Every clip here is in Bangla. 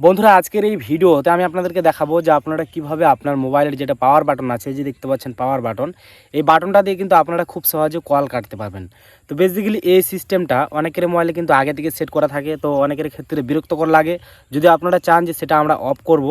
বন্ধুরা, আজকের এই ভিডিওতে আমি আপনাদেরকে দেখাবো যে আপনারা কীভাবে আপনার মোবাইলের যেটা পাওয়ার বাটন আছে যে দেখতে পাচ্ছেন পাওয়ার বাটন এই বাটনটা দিয়ে কিন্তু আপনারা খুব সহজে কল কাটতে পারবেন। তো বেসিক্যালি এই সিস্টেমটা অনেকের মোবাইলে কিন্তু আগে থেকে সেট করা থাকে, তো অনেকের ক্ষেত্রে বিরক্তকর লাগে। যদি আপনারা চান যে সেটা আমরা অফ করব,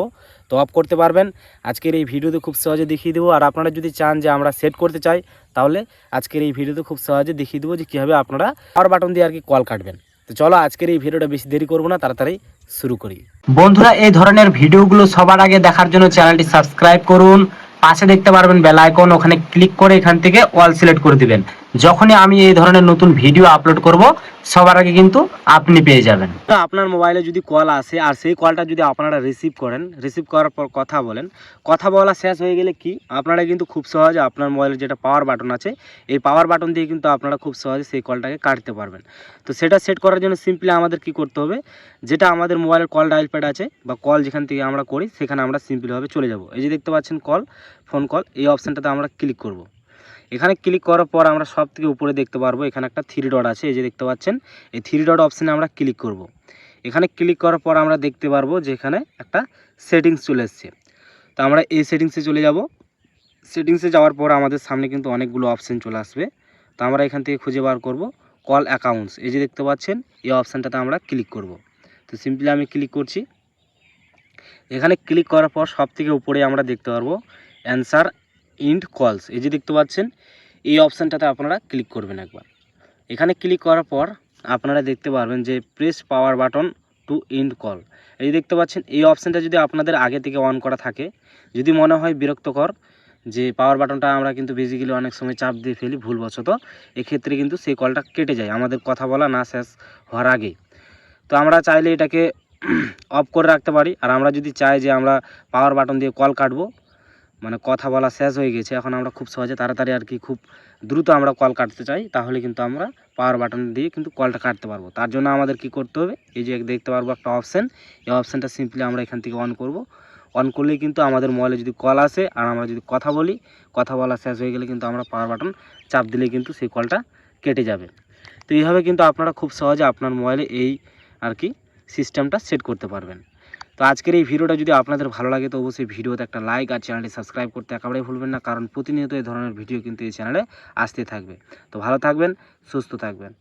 তো অফ করতে পারবেন। আজকের এই ভিডিওতে খুব সহজে দেখিয়ে দেবো। আর আপনারা যদি চান যে আমরা সেট করতে চাই, তাহলে আজকের এই ভিডিওতে খুব সহজে দেখিয়ে দেবো যে কীভাবে আপনারা পাওয়ার বাটন দিয়ে আর কি কল কাটবেন। তো চলো আজকের এই ভিডিওটা বেশি দেরি করব না, তাড়াতাড়ি শুরু করি। বন্ধুরা, এই ধরনের ভিডিওগুলো সবার আগে দেখার জন্য চ্যানেলটি সাবস্ক্রাইব করুন, পাশে দেখতে পারবেন বেল আইকন, ওখানে ক্লিক করে এখান থেকে অল সিলেক্ট করে দিবেন। যখনই আমি এই ধরনের নতুন ভিডিও আপলোড করব, সবার আগে কিন্তু আপনি পেয়ে যাবেন। আপনার মোবাইলে যদি কল আসে, আর সেই কলটা যদি আপনারা রিসিভ করেন রিসিভ করার পর কথা বলেন। কথা বলা শেষ হয়ে গেলে কি? আপনারা কিন্তু খুব সহজে আপনার মোবাইলের যেটা পাওয়ার বাটন আছে, এই পাওয়ার বাটন দিয়ে কিন্তু আপনারা খুব সহজে সেই কলটাকে কাটতে পারবেন। তো সেটা সেট করার জন্য সিম্পলি আমাদের কি করতে হবে? যেটা আমাদের মোবাইলের কল ডায়াল প্যাড আছে, বা কল যেখান থেকে আমরা করি, সেখানে আমরা সিম্পলিভাবে চলে যাব। এই যে দেখতে পাচ্ছেন কল ফোন কল এই অপশানটাতে আমরা ক্লিক করব। এখানে ক্লিক করার পর আমরা সব থেকে উপরে দেখতে পারব, এখানে একটা থ্রি ডট আছে, এই যে দেখতে পাচ্ছেন? এই থ্রি ডট অপশানে আমরা ক্লিক করব। এখানে ক্লিক করার পর আমরা দেখতে পারব যে এখানে একটা সেটিংস চলে এসছে। তো আমরা এই সেটিংসে চলে যাব। সেটিংসে যাওয়ার পর আমাদের সামনে কিন্তু অনেকগুলো অপশান চলে আসবে। তো আমরা এখান থেকে খুঁজে বার করব কল অ্যাকাউন্টস এই যে দেখতে পাচ্ছেন, এই অপশানটাতে আমরা ক্লিক করব। তো সিম্পলি আমি ক্লিক করছি। এখানে ক্লিক করার পর সব থেকে উপরে আমরা দেখতে পারব অ্যান্সার ইন্ড কলস এই যে দেখতে পাচ্ছেন, এই অপশানটাতে আপনারা ক্লিক করবেন একবার। এখানে ক্লিক করার পর আপনারা দেখতে পারবেন যে press power button to end call এই দেখতে পাচ্ছেন, এই অপশানটা যদি আপনাদের আগে থেকে অন করা থাকে, যদি মনে হয় বিরক্তকর যে পাওয়ার বাটনটা আমরা কিন্তু বেসিক্যালি অনেক সময় চাপ দিয়ে ফেলি ভুলবশত, এক্ষেত্রে কিন্তু সেই কলটা কেটে যায়, আমাদের কথা বলা না শেষ হওয়ার আগেই তো আমরা চাইলে এটাকে অফ করে রাখতে পারি, আর আমরা যদি চাই যে আমরা পাওয়ার বাটন দিয়ে কল কাটবো মানে কথা বলা শেষ হয়ে গেছে। এখন আমরা খুব সহজে তাড়াতাড়ি আর কি খুব দ্রুত আমরা কল কাটতে চাই। তাহলে কিন্তু আমরা পাওয়ার বাটন দিয়ে কিন্তু কলটা কাটতে পারব। তার জন্য আমাদের কি করতে হবে? এই যে দেখতে পারব একটা অপশান এই অপশানটা সিম্পলি আমরা এখান থেকে অন করব। অন করলেই কিন্তু আমাদের মোবাইলে যদি কল আসে আর আমরা যদি কথা বলি, কথা বলা শেষ হয়ে গেলে কিন্তু আমরা পাওয়ার বাটন চাপ দিলে কিন্তু সেই কলটা কেটে যাবে। তো এইভাবে কিন্তু আপনারা খুব সহজে আপনার মোবাইলে এই আর কি সিস্টেমটা সেট করতে পারবেন। তো আজকের এই ভিডিওটা যদি আপনাদের ভালো লাগে, তো অবশ্যই ভিডিওতে একটা লাইক আর চ্যানেলটি সাবস্ক্রাইব করতে একেবারেই ভুলবেন না, কারণ প্রতিনিয়ত এই ধরনের ভিডিও কিন্তু এই চ্যানেলে আসতে থাকবে। তো ভালো থাকবেন, সুস্থ থাকবেন।